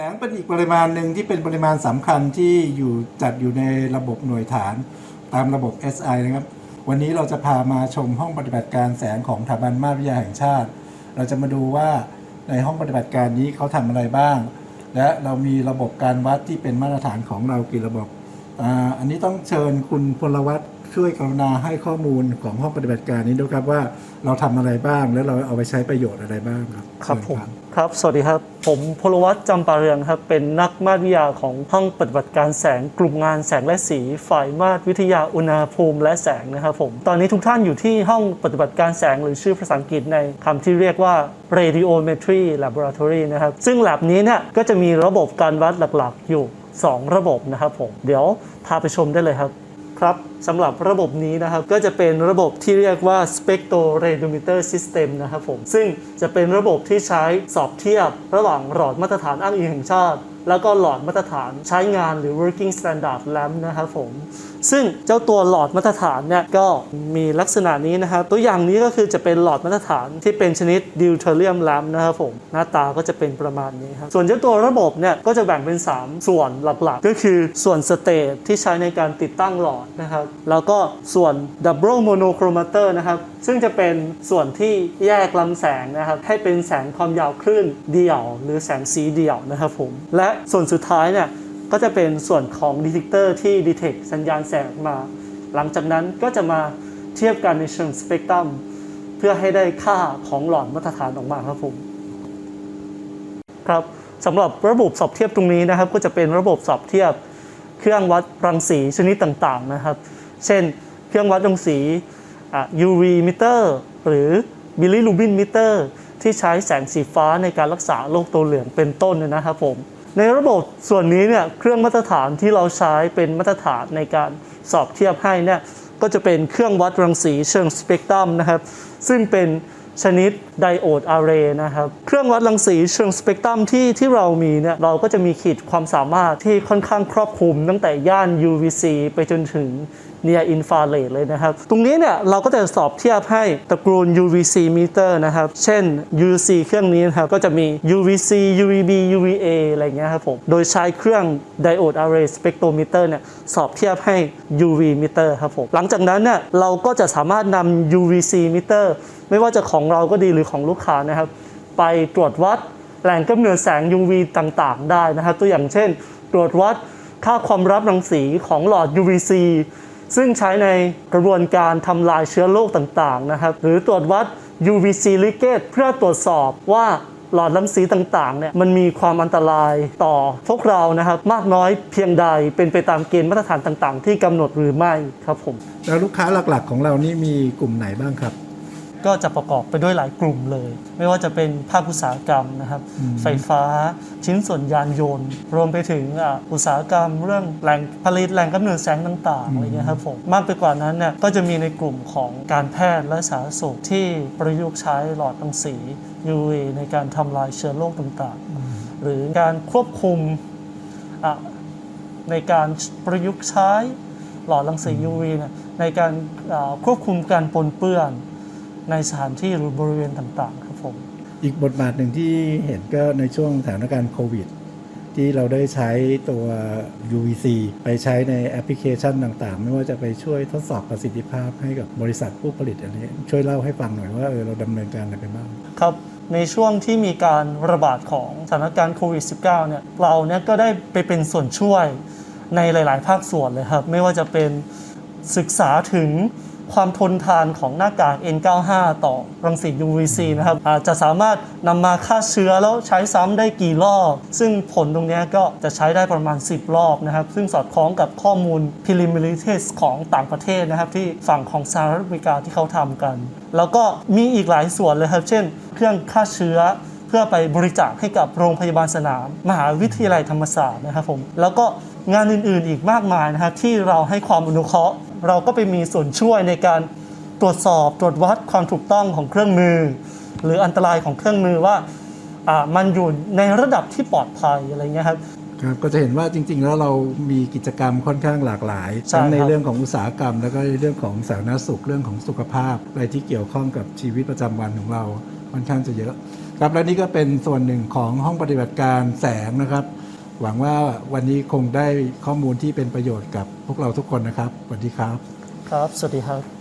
แสงเป็นอีกปริมาณหนึ่งที่เป็นปริมาณสำคัญที่อยู่จัดอยู่ในระบบหน่วยฐานตามระบบ SI นะครับ วันนี้เราจะพามาชมห้องปฏิบัติการแสงของสถาบันมาตรวิทยาแห่งชาติ เราจะมาดูว่าในห้องปฏิบัติการนี้เขาทำอะไรบ้าง และเรามีระบบการวัดที่เป็นมาตรฐานของเรากี่ระบบอาอันนี้ต้องเชิญคุณพลวัต ช่วยกรุณาให้ข้อมูลของห้องปฏิบัติการนี้ด้วยครับว่าเราทำอะไรบ้าง และเราเอาไปใช้ประโยชน์อะไรบ้างครับครับเชิญผมครับสวัสดีครับ ผมพลวัตจำปาเรืองครับเป็นนักมาตรวิทยาของห้องปฏิบัติการแสงกลุ่มงานแสงและสี ฝ่ายมาตรวิทยาอุณหภูมิและแสงนะครับผมตอนนี้ทุกท่านอยู่ที่ห้องปฏิบัติการแสงหรือชื่อภาษาอังกฤษในคำที่เรียกว่า radiometry laboratory นะครับซึ่ง lab นี้เนี่ยก็จะมีระบบการวัดหลักๆอยู่ 2 ระบบนะครับผมเดี๋ยวพาไปชมได้เลยครับ ครับสำหรับระบบนี้นะครับ ก็จะเป็นระบบที่เรียกว่า spectroradiometer system นะครับผม ซึ่งจะเป็นระบบที่ใช้สอบเทียบระหว่างหลอดมาตรฐานอ้างอิงแห่งชาติ แล้วก็หลอดมาตรฐานใช้งานหรือ working standard lamp นะครับผม ซึ่งเจ้าตัวหลอดมาตรฐานเนี่ยก็มีลักษณะนี้นะครับ ตัวอย่างนี้ก็คือจะเป็นหลอดมาตรฐานที่เป็นชนิดดิวเทเรียมแลมนะครับผม หน้าตาก็จะเป็นประมาณนี้ครับ ส่วนเจ้าตัวระบบเนี่ยก็จะแบ่งเป็น 3 ส่วนหลักๆ ก็คือส่วนสเตทที่ใช้ในการติดตั้งหลอดนะครับ แล้วก็ส่วน double monochromator นะครับซึ่งจะเป็นส่วนที่แยกลำแสงนะครับให้เป็นแสงความยาวคลื่นเดี่ยว หรือแสงสีเดี่ยวนะครับผม และส่วนสุดท้ายเนี่ยก็จะเป็นส่วนของดีเทคเตอร์ที่ดีเทคสัญญาณแสงมา หลังจากนั้นก็จะมาเทียบกันในเชิงสเปกตรัมเพื่อให้ได้ค่าของหลอดมาตรฐานออกมาครับผมครับสำหรับระบบสอบเทียบตรงนี้นะครับ ก็จะเป็นระบบสอบเทียบเครื่องวัดรังสีชนิดต่างๆนะครับ เช่น เครื่องวัดรังสี อะ UV meter หรือ bilirubin meter ที่ใช้แสงสีฟ้าในการรักษาโรคตัวเหลืองเป็นต้นนะครับผม ในระบบส่วนนี้เนี่ยเครื่องมาตรฐานที่เราใช้เป็นมาตรฐานในการสอบเทียบให้เนี่ยก็จะเป็นเครื่องวัดรังสีเชิงสเปกตรัมนะครับ ซึ่งเป็น ชนิดไดโอดอาร์เรย์นะครับ เครื่องวัดรังสีเชิงสเปกตรัมที่ที่เรามีเนี่ยเราก็จะมีขีดความสามารถที่ค่อนข้างครอบคลุมตั้งแต่ย่าน UVC ไปจนถึง near infrared เลยนะครับ ตรงนี้เนี่ยเราก็จะสอบเทียบให้ตระกูล UVC meter นะครับ เช่น UVC เครื่องนี้นะครับ ก็จะมี UVC UVB UVA อะไรเงี้ยครับผม โดยใช้เครื่อง diode array spectrometer เนี่ยสอบเทียบให้ UV meter ครับผม หลังจากนั้นเนี่ยเราก็จะสามารถนำ UVC meter ไม่ว่าจะของเราก็ดีหรือของลูกค้านะครับ ไปตรวจวัดแหล่งกำเนิดแสง UV ต่างๆ ได้นะครับ ตัวอย่างเช่น ตรวจวัดค่าความรับรังสีของหลอด UVC ซึ่งใช้ในกระบวนการทำลายเชื้อโรคต่างๆนะครับ หรือตรวจวัด UVC leakage เพื่อตรวจสอบว่าหลอดรังสีต่างๆเนี่ยมันมีความอันตรายต่อพวกเรานะครับมากน้อยเพียงใดเป็นไปตามเกณฑ์มาตรฐานต่างๆ ที่กำหนดหรือไม่ครับผม แล้วลูกค้าหลักๆของเรานี่มีกลุ่มไหนบ้างครับ ก็จะประกอบไปด้วยหลายกลุ่มเลย ไม่ว่าจะเป็นภาคอุตสาหกรรมนะครับ ไฟฟ้าชิ้นส่วนยานยนต์ รวมไปถึงอะอุตสาหกรรมเรื่องแหล่งผลิตแหล่งกำเนิดแสงต่างๆอะไรเงี้ยครับผมมากไปกว่านั้นเนี่ยก็จะมีในกลุ่มของการแพทย์และสาธารณสุขที่ประยุกต์ใช้หลอดรังสี UV ในการทำลายเชื้อโรคต่างๆ หรือการควบคุมอะในการประยุกต์ใช้หลอดรังสี UV เนี่ยในการอ่าควบคุมการปนเปื้อน ในสถานที่หรือบริเวณต่างๆครับผมอีกบทบาทหนึ่งที่เห็นก็ในช่วงสถานการณ์โควิด ที่เราได้ใช้ตัว UVC ไปใช้ในแอปพลิเคชันต่างๆ ไม่ว่าจะไปช่วยทดสอบประสิทธิภาพให้กับบริษัทผู้ผลิตอะไรนี้ช่วยเล่าให้ฟังหน่อยว่าเออเราดำเนินการอะไรไปบ้างครับในช่วงที่มีการระบาดของสถานการณ์โควิด -19 เนี่ยเราเนี่ยก็ได้ไปเป็นส่วนช่วยในหลาย ๆ ภาคส่วนเลยครับ ไม่ว่าจะเป็นศึกษาถึง ความทนทานของหน้ากาก N95 ต่อรังสี UVC นะครับจะสามารถนำมาฆ่าเชื้อแล้วใช้ซ้ำได้กี่รอบ ซึ่งผลตรงนี้ก็จะใช้ได้ประมาณ 10 รอบนะครับ ซึ่งสอดคล้องกับข้อมูล preliminary test ของต่างประเทศนะครับที่ฝั่งของสหรัฐอเมริกาที่เขาทำกัน แล้วก็มีอีกหลายส่วนเลยครับ เช่น เครื่องฆ่าเชื้อเพื่อไปบริจาคให้กับโรงพยาบาลสนาม มหาวิทยาลัยธรรมศาสตร์นะครับผมแล้วก็งานอื่นๆอีกมากมายนะครับที่เราให้ความอนุเคราะห์ เราก็ไปมีส่วนช่วยในการตรวจสอบตรวจวัดความถูกต้องของเครื่องมือ หรืออันตรายของเครื่องมือว่ามันอยู่ในระดับที่ปลอดภัยอะไรเงี้ยครับครับก็จะเห็นว่าจริง ๆ แล้วเรามีกิจกรรมค่อนข้างหลากหลายใช่ทั้งในเรื่องของอุตสาหกรรม แล้วก็ในเรื่องของสาธารณสุขเรื่องของสุขภาพ อะไรที่เกี่ยวข้องกับชีวิตประจำวันของเราค่อนข้างจะเยอะ ครับและนี่ก็เป็นส่วนหนึ่งของห้องปฏิบัติการแสงนะครับ หวังว่าวันนี้คงได้ข้อมูลที่เป็นประโยชน์กับพวกเราทุกคนนะครับสวัสดีครับ ครับ สวัสดีครับ